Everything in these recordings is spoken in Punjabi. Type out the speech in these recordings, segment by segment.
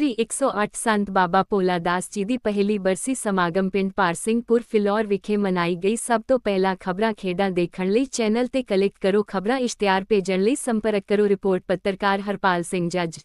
ਸ੍ਰੀ 108 ਸੰਤ ਬਾਬਾ ਭੋਲਾ ਦਾਸ ਜੀ ਦੀ ਪਹਿਲੀ ਬਰਸੀ ਸਮਾਗਮ ਪਿੰਡ ਪਾਰਸਿੰਘਪੁਰ ਫਿਲੌਰ ਵਿਖੇ ਮਨਾਈ ਗਈ ਸਭ ਤੋਂ ਪਹਿਲਾਂ ਖਬਰਾਂ ਖੇਡਾਂ ਦੇਖਣ ਲਈ ਚੈਨਲ ਤੇ ਕਲਿੱਕ ਕਰੋ ਖਬਰਾਂ ਇਸ਼ਤਿਹਾਰ ਭੇਜਣ ਲਈ ਸੰਪਰਕ ਕਰੋ ਰਿਪੋਰਟ ਪੱਤਰਕਾਰ ਹਰਪਾਲ ਸਿੰਘ ਜੱਜ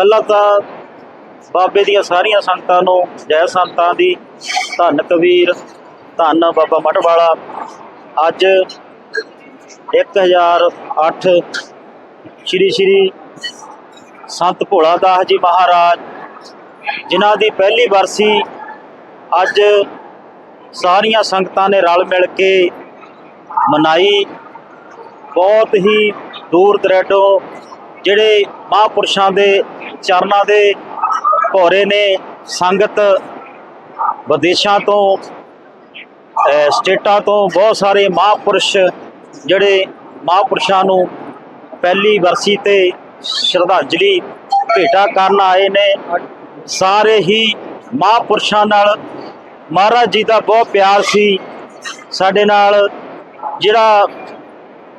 ਪਹਿਲਾਂ ਤਾਂ ਬਾਬੇ ਦੀਆਂ ਸਾਰੀਆਂ ਸੰਗਤਾਂ ਨੂੰ ਜੈ ਸੰਤਾਂ ਦੀ, ਧੰਨ ਕਬੀਰ, ਧੰਨ ਬਾਬਾ ਮਟਵਾਲਾ ਅੱਜ 1008 ਸ਼੍ਰੀ ਸ਼੍ਰੀ ਸੰਤ ਭੋਲਾ ਦਾਸ ਜੀ ਮਹਾਰਾਜ, ਜਿਨ੍ਹਾਂ ਦੀ ਪਹਿਲੀ ਵਰਸੀ ਅੱਜ ਸਾਰੀਆਂ ਸੰਗਤਾਂ ਨੇ ਰਲ ਮਿਲ ਕੇ ਮਨਾਈ। ਬਹੁਤ ਹੀ ਦੂਰ ਦਰੇਡੋਂ ਜਿਹੜੇ ਮਹਾਂਪੁਰਸ਼ਾਂ ਦੇ ਚਰਨਾਂ ਦੇ ਭੋਰੇ ਨੇ ਸੰਗਤ ਵਿਦੇਸ਼ਾਂ ਤੋਂ ਸਟੇਟਾਂ ਤੋਂ ਬਹੁਤ ਸਾਰੇ ਮਹਾਂਪੁਰਸ਼ ਜਿਹੜੇ ਮਹਾਂਪੁਰਸ਼ਾਂ ਨੂੰ ਪਹਿਲੀ ਵਰਸੀ ਤੇ ਸ਼ਰਧਾਂਜਲੀ ਭੇਟਾ ਕਰਨ ਆਏ ਨੇ। ਸਾਰੇ ਹੀ ਮਹਾਂਪੁਰਸ਼ਾਂ ਨਾਲ ਮਹਾਰਾਜ ਜੀ ਦਾ ਬਹੁਤ ਪਿਆਰ ਸੀ। ਸਾਡੇ ਨਾਲ ਜਿਹੜਾ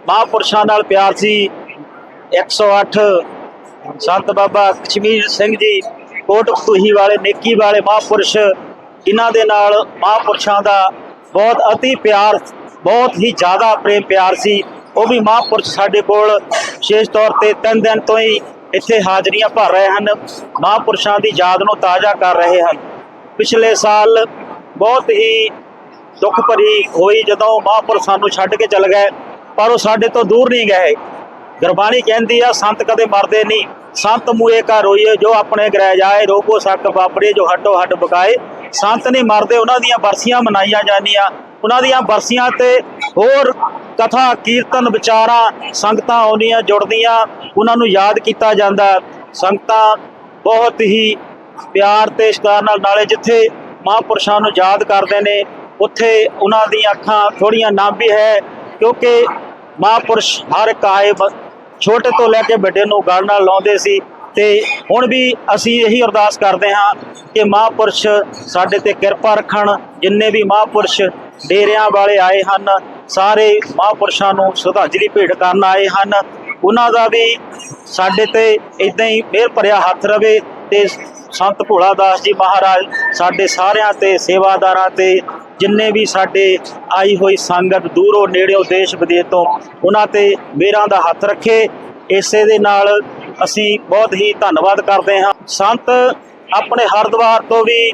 ਮਹਾਂਪੁਰਸ਼ਾਂ ਨਾਲ ਪਿਆਰ ਸੀ 108 ਸੰਤ ਬਾਬਾ ਕਸ਼ਮੀਰ ਸਿੰਘ ਜੀ, ਕੋਟ ਕਤੂਹੀ ਵਾਲੇ, ਨੇਕੀ ਵਾਲੇ ਮਹਾਂਪੁਰਸ਼, ਇਹਨਾਂ ਦੇ ਨਾਲ ਮਹਾਂਪੁਰਸ਼ਾਂ ਦਾ ਬਹੁਤ ਅਤੀ ਪਿਆਰ, ਬਹੁਤ ਹੀ ਜ਼ਿਆਦਾ ਪ੍ਰੇਮ ਪਿਆਰ ਸੀ। ਉਹ ਵੀ ਮਹਾਂਪੁਰਸ਼ ਸਾਡੇ ਕੋਲ ਵਿਸ਼ੇਸ਼ ਤੌਰ ਤੇ ਤਿੰਨ ਦਿਨ ਤੋਂ ਹੀ ਇੱਥੇ ਹਾਜ਼ਰੀਆਂ ਭਰ ਰਹੇ ਹਨ। ਮਹਾਂਪੁਰਸ਼ਾਂ ਦੀ ਯਾਦ ਨੂੰ ਤਾਜ਼ਾ ਕਰ ਰਹੇ ਹਨ। ਪਿਛਲੇ ਸਾਲ ਬਹੁਤ ਹੀ ਦੁੱਖ ਭਰੀ ਹੋਈ ਜਦੋਂ ਮਹਾਂਪੁਰਸ਼ ਸਾਨੂੰ ਛੱਡ ਕੇ ਚਲ ਗਏ, ਪਰ ਉਹ ਸਾਡੇ ਤੋਂ ਦੂਰ ਨਹੀਂ ਗਏ। ਗੁਰਬਾਣੀ ਕਹਿੰਦੀ ਆ, ਸੰਤ ਕਦੇ ਮਰਦੇ ਨਹੀਂ। ਸੰਤ ਮੂਏ ਕਾ ਰੋਈਏ, ਜੋ ਆਪਣੇ ਗ੍ਰਹਿ ਜਾਏ, ਰੋਗੋ ਸੱਕ ਵਾਪਰੇ ਜੋ ਹੱਡੋ ਹੱਡ ਬਕਾਏ। ਸੰਤ ਨਹੀਂ ਮਰਦੇ, ਉਹਨਾਂ ਦੀਆਂ ਬਰਸੀਆਂ ਮਨਾਈਆਂ ਜਾਂਦੀਆਂ। ਉਹਨਾਂ ਦੀਆਂ ਬਰਸੀਆਂ ਤੇ ਹੋਰ ਕਥਾ, ਕੀਰਤਨ, ਵਿਚਾਰਾਂ, ਸੰਗਤਾਂ ਆਉਂਦੀਆਂ, ਜੁੜਦੀਆਂ, ਉਹਨਾਂ ਨੂੰ ਯਾਦ ਕੀਤਾ ਜਾਂਦਾ। ਸੰਗਤਾਂ ਬਹੁਤ ਹੀ ਪਿਆਰ ਤੇ ਸਤਿਕਾਰ ਨਾਲ ਨਾਲੇ ਜਿੱਥੇ ਮਹਾਂਪੁਰਸ਼ਾਂ ਨੂੰ ਯਾਦ ਕਰਦੇ ਨੇ, ਉੱਥੇ ਉਹਨਾਂ ਦੀਆਂ ਅੱਖਾਂ ਥੋੜੀਆਂ ਨਾਭੀ ਹੈ, ਕਿਉਂਕਿ ਮਹਾਂਪੁਰਸ਼ ਹਰ ਇੱਕ ਆਏ ਛੋਟੇ ਤੋਂ ਲੈ ਕੇ ਵੱਡੇ ਨੂੰ ਗਲ ਨਾਲ ਲਾਉਂਦੇ ਸੀ ਤੇ ਹੁਣ ਵੀ ਅਸੀਂ ਇਹੀ ਅਰਦਾਸ ਕਰਦੇ ਹਾਂ ਕਿ ਮਹਾਂਪੁਰਸ਼ ਸਾਡੇ ਤੇ ਕਿਰਪਾ ਰੱਖਣ, ਜਿੰਨੇ ਵੀ ਮਹਾਂਪੁਰਸ਼ ਡੇਰਿਆਂ ਵਾਲੇ ਆਏ ਹਨ, ਸਾਰੇ ਮਹਾਂਪੁਰਸ਼ਾਂ ਨੂੰ ਸ਼ਰਧਾਂਜਲੀ ਭੇਟ ਕਰਨ ਆਏ ਹਨ। ਉਹਨਾਂ ਦਾ ਵੀ ਸਾਡੇ ਤੇ ਇਦਾਂ ਹੀ ਮਿਹਰ ਭਰਿਆ ਹੱਥ ਰਵੇ ਤੇ ਸੰਤ ਭੋਲਾ ਦਾਸ ਜੀ ਮਹਾਰਾਜ ਸਾਡੇ ਸਾਰਿਆਂ ਤੇ, ਸੇਵਾਦਾਰਾਂ ਤੇ ਜਿੰਨੇ ਵੀ ਸਾਡੇ ਆਈ ਹੋਈ ਸੰਗਤ ਦੂਰੋਂ ਨੇੜਿਓਂ ਦੇਸ਼ ਵਿਦੇਸ਼ ਤੋਂ ਉਹਨਾਂ ਤੇ ਮੇਰਾਂ ਦਾ ਹੱਥ ਰੱਖੇ, ਇਸੇ ਦੇ ਨਾਲ ਅਸੀਂ ਬਹੁਤ ਹੀ ਧੰਨਵਾਦ ਕਰਦੇ ਹਾਂ। ਸੰਤ ਆਪਣੇ ਹਰਦੁਆਰ ਤੋਂ ਵੀ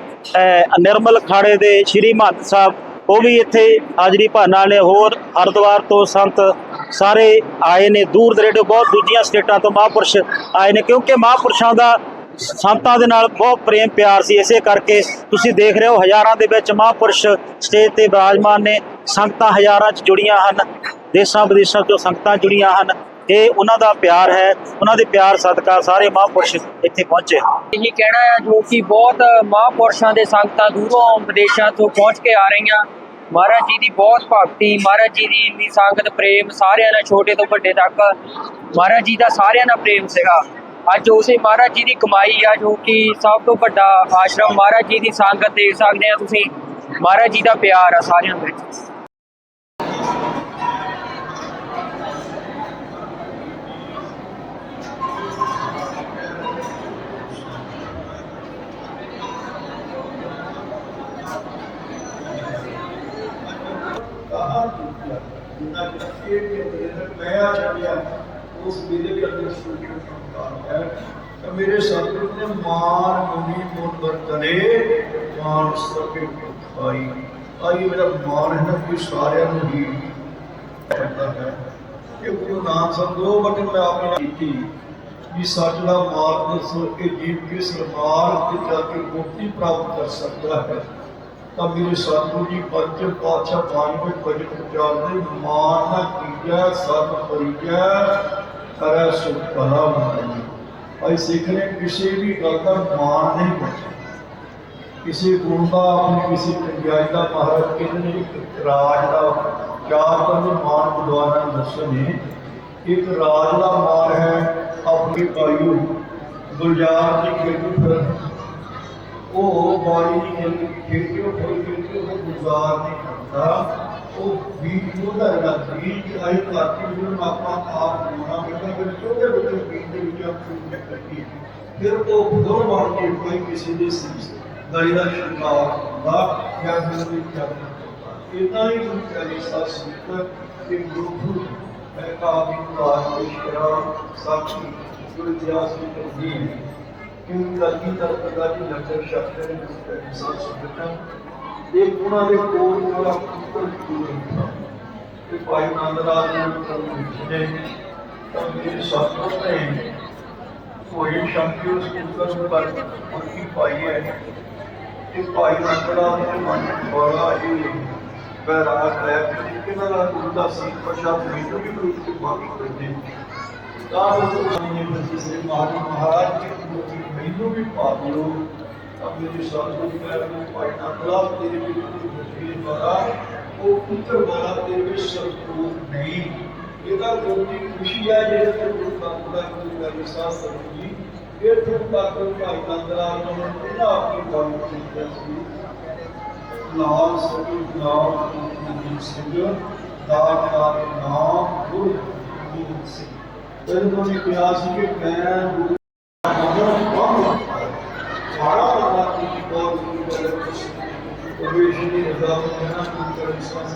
ਨਿਰਮਲ ਖਾੜੇ ਦੇ ਸ਼੍ਰੀ ਮਹੰਤ ਸਾਹਿਬ, ਉਹ ਵੀ ਇੱਥੇ ਹਾਜ਼ਰੀ ਭਰਨ ਵਾਲੇ ਹੋਰ ਹਰਦੁਆਰ ਤੋਂ ਸੰਤ ਸਾਰੇ ਆਏ ਨੇ। ਦੂਰ ਦਰੇਡੇ ਬਹੁਤ ਦੂਜੀਆਂ ਸਟੇਟਾਂ ਤੋਂ ਮਹਾਂਪੁਰਸ਼ ਆਏ ਨੇ, ਕਿਉਂਕਿ ਮਹਾਂਪੁਰਸ਼ਾਂ ਦਾ ਸੰਤਾਂ ਦੇ ਨਾਲ ਬਹੁਤ ਪ੍ਰੇਮ ਪਿਆਰ ਸੀ, ਇਸੇ ਕਰਕੇ ਤੁਸੀਂ ਦੇਖ ਰਹੇ ਹੋ ਹਜ਼ਾਰਾਂ ਦੇ ਵਿੱਚ ਮਹਾਂਪੁਰਸ਼ ਸਟੇਜ ਤੇ ਬਿਰਾਜਮਾਨ ਨੇ ਸੰਗਤਾਂ ਹਜ਼ਾਰਾਂ 'ਚ ਜੁੜੀਆਂ ਹਨ, ਦੇਸ਼ਾਂ ਵਿਦੇਸ਼ਾਂ ਤੋਂ ਸੰਗਤਾਂ ਜੁੜੀਆਂ ਹਨ, ਇਹ ਉਹਨਾਂ ਦਾ ਪਿਆਰ ਹੈ, ਉਹਨਾਂ ਦੇ ਪਿਆਰ ਸਦਕਾ ਸਾਰੇ ਮਹਾਂਪੁਰਸ਼ ਇੱਥੇ ਪਹੁੰਚੇ ਇਹੀ ਕਹਿਣਾ ਹੈ ਜੋ ਕਿ ਬਹੁਤ ਮਹਾਂਪੁਰਸ਼ਾਂ ਦੇ ਸੰਗਤਾਂ ਦੂਰੋਂ ਵਿਦੇਸ਼ਾਂ ਤੋਂ ਪਹੁੰਚ ਕੇ ਆ ਰਹੀਆਂ। ਮਹਾਰਾਜ ਜੀ ਦੀ ਬਹੁਤ ਭਗਤੀ, ਮਹਾਰਾਜ ਜੀ ਦੀ ਇੰਨੀ ਸੰਗਤ, ਪ੍ਰੇਮ ਸਾਰਿਆਂ ਨਾਲ ਛੋਟੇ ਤੋਂ ਵੱਡੇ ਤੱਕ। ਮਹਾਰਾਜ ਜੀ ਦਾ ਸਾਰਿਆਂ ਨਾਲ ਪ੍ਰੇਮ ਸੀਗਾ। ਅੱਜ ਉਸੇ ਮਹਾਰਾਜ ਜੀ ਦੀ ਕਮਾਈ ਆ ਜੋ ਕਿ ਸਭ ਤੋਂ ਵੱਡਾ ਆਸ਼ਰਮ ਮਹਾਰਾਜ ਜੀ ਦੀ ਸੰਗਤ ਦੇਖ ਸਕਦੇ ਆ ਤੁਸੀਂ। ਮਹਾਰਾਜ ਜੀ ਦਾ ਪਿਆਰ ਆ ਸਾਰਿਆਂ ਵਿੱਚ। ਮੈਂ ਆ ਗਿਆ ਉਸ ਮੇਰੇ ਵੀ ਅੰਦਰ ਸੂਚ ਸੰਕਾਰ ਹੈ ਤਾਂ ਮੇਰੇ ਸਤਿਗੁਰੂ ਨੇ ਮਾਨ ਮੁਨੀ ਮੋਨ ਵਰਤਨੇ ਮਾਨ ਸਭੇ ਖਾਈ ਆਈ ਮੇਰਾ ਮਾਨ ਹੈ ਨਾ ਕਿ ਸਾਰਿਆਂ ਨੂੰ ਹੀ ਕਹਿੰਦਾ ਹੈ ਕਿ ਗੁਰੂ ਨਾਨਕ ਸੰਗੋ ਬਟ ਮੈਂ ਆਪਣੀ ਕੀਤੀ ਵੀ ਸੱਚ ਦਾ ਮਾਰਗ ਦੱਸੋ ਕਿ ਜੀਵ ਕਿਸ ਮਾਰਗ ਤੇ ਜਾ ਕੇ ਮੁਕਤੀ ਪ੍ਰਾਪਤ ਕਰ ਸਕਦਾ ਹੈ ਤਾਂ ਮੇਰੇ ਸਤਿਗੁਰੂ ਜੀ ਪੰਜ ਪਾਤਸ਼ਾਹ ਬਾਣੀ ਵਿੱਚ ਭਜਨ ਉਚਾਰਦੇ ਮਾਨ ਨਾ ਕੀਜੈ ਸਤ ਪਰਿਜੈ ਕਰੈ ਸੁਖ ਭਲਾ ਮਾਨੀ ਭਾਈ ਸਿੱਖ ਨੇ ਕਿਸੇ ਵੀ ਗੱਲ ਦਾ ਮਾਨ ਨਹੀਂ ਬਖਸ਼ਿਆ ਕਿਸੇ ਗੁਣ ਦਾ, ਆਪਣੀ ਕਿਸੇ ਚੰਗਿਆਈ ਦਾ ਮਹਾਰਾਜ ਕਹਿੰਦੇ ਨੇ ਇੱਕ ਰਾਜ ਦਾ, ਚਾਰ ਬੰਦੇ ਮਾਨ ਵਿਦਵਾਨਾਂ ਨੇ ਦੱਸੇ ਨੇ ਇੱਕ ਰਾਜ ਦਾ ਮਾਰ ਹੈ ਆਪਣੀ ਪਾਇਓ ਗੁਲਜ਼ਾਰ ਦੀ ਖੇਤੀ ਫਿਰ ਉਹ ਬਾਈ ਦੀ ਖੇਤੀ ਖੇਤੀ ਉਹ ਕੋਈ ਖੇਤੀ ਉਹ ਗੁਲਜ਼ਾਰ ਦੀ ਕਰਦਾ ਉਹ ਬੀਜ ਉਹਦਾ ਜਿਹੜਾ ਬੀਜ ਆਈ ਧਰਤੀ ਨੂੰ ਆਪਾਂ ਆਪ ਬਣਾਉਣਾ ਪੈਂਦਾ ਫਿਰ ਛੋਟੇ ਬੱਚੇ ਬੀਜ ਦੇ ਵਿੱਚ ਆਪਣੀ ਕੱਟੀ ਫਿਰ ਉਹ ਫੁੱਲ ਬਣ ਕੇ ਕੋਈ ਕਿਸੇ ਦੇ ਸੀ ਗਲੀ ਦਾ ਸ਼ਿਕਾਰ ਹੁੰਦਾ ਜਾਂ ਫਿਰ ਵੀ ਕਰਦਾ। ਇਦਾਂ ਹੀ ਗੁਰੂ ਪਿਆਰੀ ਸਾਧ ਸੰਗਤ ਇੱਕ ਗੁਰੂ ਹੈ ਕਾਬੀ ਕਾਜ ਪੇਸ਼ ਕਰਾ, ਸਾਖੀ ਗੁਰੂ ਇਤਿਹਾਸ ਦੀ ਤਬਦੀਲ ਕਿਉਂ ਲੱਗੀ ਤਰਕ ਦਾ ਜੀ ਲੰਗਰ ਸ਼ਕਤ ਨੇ ਗੁਰੂ ਪਿਆਰੀ ਸਾਧ ਸੰਗਤ ਇਹ ਉਹਨਾਂ ਦੇ ਕੋਲ ਵਾਲਾ ਪੁੱਤਰ ਪੂਰਨ ਤੇ ਭਾਈ ਆਨੰਦ ਰਾਜ ਨੂੰ ਜਿਹੜੇ ਤਾਂ ਮੇਰੇ ਸਤਿਗੁਰ ਨੇ ਕੋਈ ਸ਼ਕਤੀ ਉਸ ਪੁੱਤਰ ਨੂੰ ਪਰ ਉਨਕੀ ਪਾਈ ਹੈ। ਕਿ ਭਾਈ ਆਨੰਦ ਰਾਜ ਦੇ ਮਨ ਬੜਾ ਹੀ ਬੈਰਾਗ ਹੈ ਕਿ ਨਾਲ ਗੁਰੂ ਦਾ ਸੀ ਪ੍ਰਸ਼ਾਦ ਮੈਨੂੰ ਵੀ ਗੁਰੂ ਦੀ ਮਾਫੀ ਕਰਦੇ ਤਾਂ ਉਹ ਸਾਹਮਣੇ ਬੰਦੀ ਸ੍ਰੀ ਮਹਾਰਾਜ ਮਹਾਰਾਜ ਜੀ ਨੂੰ ਮੈਨੂੰ ਵੀ ਪਾ ਦਿਓ। ਆਪਣੇ ਜੀ ਸਤਿਗੁਰੂ ਜੀ ਨੇ ਭਾਈ ਆਨੰਦ ਉਹ ਪੁੱਤਰ ਵਾਲਾ ਤੇਰੇ ਵਿੱਚ ਨਹੀਂ। ਇਹਦਾ ਗੁਰੂ ਖੁਸ਼ੀ ਹੈ ਜਿਹੜੇ ਤੇ ਗੁਰੂ ਦਾ ਦਾ ਵਿਸ਼ਵਾਸ ਸਤਿਗੁਰੂ ਇਹ ਤੋਂ ਤੱਕ ਭਾਈ ਆਨੰਦ ਨੂੰ ਪਹਿਲਾਂ ਆਪਣੀ ਗੱਲ ਕੀਤੀ ਸੀ। ਲਾਲ ਸਭੀ ਨਾਮ ਗੁਰੂ ਸਿੰਘ ਦਾ ਨਾਮ ਗੁਰੂ ਸਿੰਘ। ਇਹਨਾਂ ਤੋਂ ਕਿਹਾ ਸੀ ਕਿ ਮੈਂ ਗੁਰੂ ਸਾਰਾ ਬੰਦਾ ਕੀ ਕੋਲ ਗੁਰੂ ਦਾ ਪ੍ਰਵੇਸ਼ ਦੀ ਰਜ਼ਾ ਨੂੰ ਕਹਿਣਾ ਗੁਰੂ ਦਾ ਵਿਸ਼ਵਾਸ